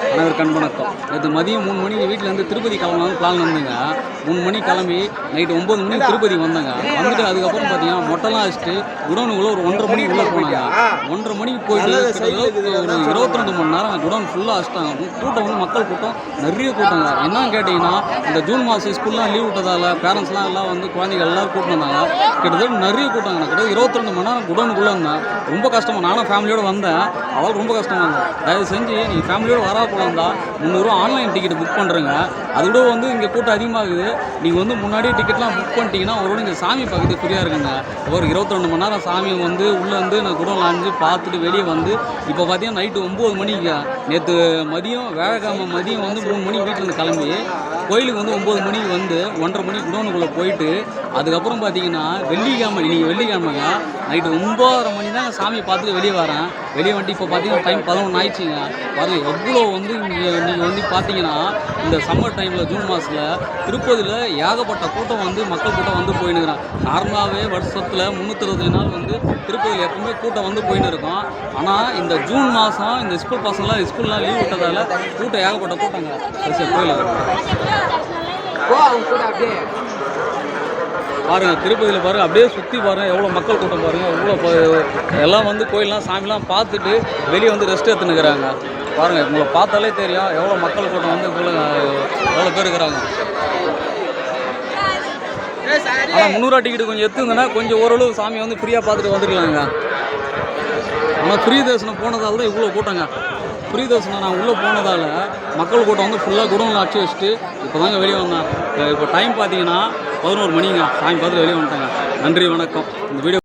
அனைவருக்கு கண் வணக்கம். நேற்று மதியம் மூணு மணிக்கு வீட்டிலேருந்து திருப்பதி கிளம்பலாம் பிளான் இருந்துங்க மூணு மணிக்கு கிளம்பி நைட்டு ஒம்பது மணிக்கு திருப்பதி வந்தாங்க. வந்துட்டு அதுக்கப்புறம் பார்த்தீங்கன்னா மொட்டைலாம் வச்சுட்டு குடோனுக்குள்ளே ஒரு ஒன்றரை மணிக்கு உள்ளே போனாங்க. ஒன்றரை மணிக்கு போயிட்டு ஒரு இருபத்தி ரெண்டு மணி நேரம் குடோன் ஃபுல்லாக வச்சுட்டாங்க கூட்டம் வந்து மக்கள் கூட்டம் நிறைய கூட்டங்க. என்னன்னு கேட்டிங்கன்னா இந்த ஜூன் மாதம் ஸ்கூல்லாம் லீவ் விட்டதால பேரண்ட்ஸ்லாம் எல்லாம் வந்து குழந்தைகள் எல்லாரும் கூட்டம் வந்தாங்க. கிட்டத்தட்ட நிறைய கூட்டங்க. கிட்டத்தட்ட இருபத்தி ரெண்டு மணி நேரம் குடோனுக்குள்ளே இருந்தேன். ரொம்ப கஷ்டமா. நானும் ஃபேமிலியோடு வந்தேன். அவள் ரொம்ப கஷ்டமா இருந்தது. தயவு செஞ்சு நீங்கள் ஃபேமிலியோடு வரா போல தான் முந்நூறுரூவா ஆன்லைன் டிக்கெட் புக் பண்ணுறேங்க அது கூட வந்து இங்கே கூட்டம் அதிகமாகுது. நீங்கள் வந்து முன்னாடியே டிக்கெட்லாம் புக் பண்ணிட்டீங்கன்னா ஒரு இங்கே சாமி பார்க்கறது ஃப்ரீயாக இருக்குங்க ஒரு இருபத்தொன்று மணி நேரம் சாமி வந்து உள்ளே வந்து நான் குடம் லாஞ்சு பார்த்துட்டு வெளியே வந்து இப்போ பார்த்தீங்கன்னா நைட்டு ஒம்பது மணிக்கு நேற்று மதியம் வேலைக்கிழமை மதியம் வந்து மூணு மணிக்கு வீட்டிலேருந்து கிளம்பி கோயிலுக்கு வந்து ஒம்பது மணிக்கு வந்து ஒன்றரை மணிக்கு குடோனுக்குள்ளே போயிட்டு அதுக்கப்புறம் பார்த்தீங்கன்னா வெள்ளிக்கிழமை இன்றைக்கி வெள்ளிக்கிழமைங்க. நைட்டு ஒம்பதரை மணி தான் சாமியை பார்த்துட்டு வெளியே வரேன். வெளியே வந்துட்டு இப்போ பார்த்தீங்கன்னா டைம் பதினொன்று ஆயிடுச்சுங்க. பாருங்கள் எவ்வளோ வந்து இங்கே நீங்கள் வந்து பார்த்தீங்கன்னா இந்த சம்மர் டைமில் ஜூன் மாதத்தில் திருப்பதியில் ஏகப்பட்ட கூட்டம் வந்து மக்கள் கூட்டம் வந்து போயின்னு இருக்கிறான் நார்மலாகவே வருஷத்தில் முந்நூற்றி நாள் வந்து திருப்பதியில் எப்பவுமே கூட்டம் வந்து போயின்னு இருக்கும் ஆனால் இந்த ஜூன் மாதம் இந்த ஸ்கூல் பசங்களாம் ஸ்கூல்லாம் லீவ் விட்டதால கூட்டம் ஏகப்பட்ட கூட்டங்க. சரி சரி கோயிலுக்கு பாருங்க திருப்பதியில் பாருங்க அப்படியே சுற்றி பாருங்க எவ்வளோ மக்கள் கூட்டம் பாருங்க எவ்வளோ எல்லாம் வந்து கோயிலெலாம் சாமிலாம் பார்த்துட்டு வெளியே வந்து ரெஸ்ட் எடுத்துனுக்குறாங்க பாருங்க உங்களை பார்த்தாலே தெரியும். எவ்வளோ மக்கள் கூட்டம் வந்து எவ்வளோ பேர் இருக்கிறாங்க. ஆனால் முந்நூறுவா டிக்கெட் கொஞ்சம் எடுத்துருந்தேன்னா கொஞ்சம் ஓரளவு சாமியை வந்து ஃப்ரீயாக பார்த்துட்டு வந்துருக்கலாங்க ஆனால் ஃப்ரீ தரிசனம் போனதால் தான் இவ்வளோ கூட்டங்க. ஃப்ரீ தரிசனம் நான் உள்ளே போனதால் மக்கள் கூட்டம் வந்து ஃபுல்லாக குடோனில் அடிச்சு வச்சுட்டு இப்போ தாங்க வெளியே வந்தேன். இப்போ டைம் பார்த்தீங்கன்னா பதினோரு மணிங்க. சாமி பார்த்துட்டு வெளியே வந்துட்டாங்க. நன்றி வணக்கம். இந்த வீடியோ